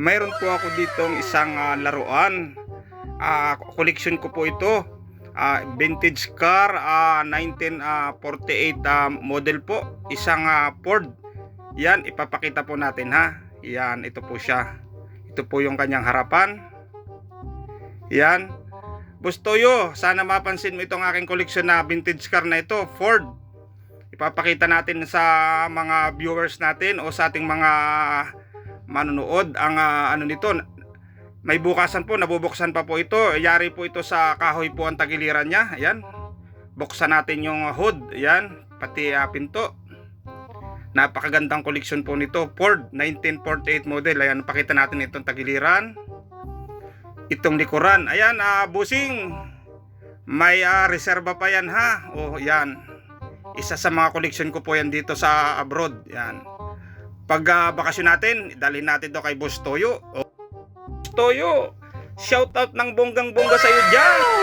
mayroon po ako ditong isang ah, laruan. Ah, collection ko po ito. Ah, vintage car, ah, 1948 ah, model po. Isang ah, Ford. Yan, ipapakita po natin ha. Yan, ito po siya. Ito po yung kanyang harapan. Yan. Bustoyo, sana mapansin mo itong aking koleksyon na vintage car na ito, Ford. Ipapakita natin sa mga viewers natin o sa ating mga manonood ang ah, ano nito. May bukasan po, nabubuksan pa po ito. Yari po ito sa kahoy po ang tagiliran niya. Ayan. Buksan natin yung hood. Ayan. Pati ah, pinto. Napakagandang koleksyon po nito. Ford 1948 model. Ayan, pakita natin itong tagiliran. Itong likuran. Ayan, ah, busing. May ah, reserba pa yan ha. Oh, yan. Isa sa mga koleksyon ko po yan dito sa abroad. Yan. Pag ah, bakasyon natin, dalhin natin to kay Boss Toyo. Oh. Toyo, shout out ng bonggang bongga sa iyo diyan.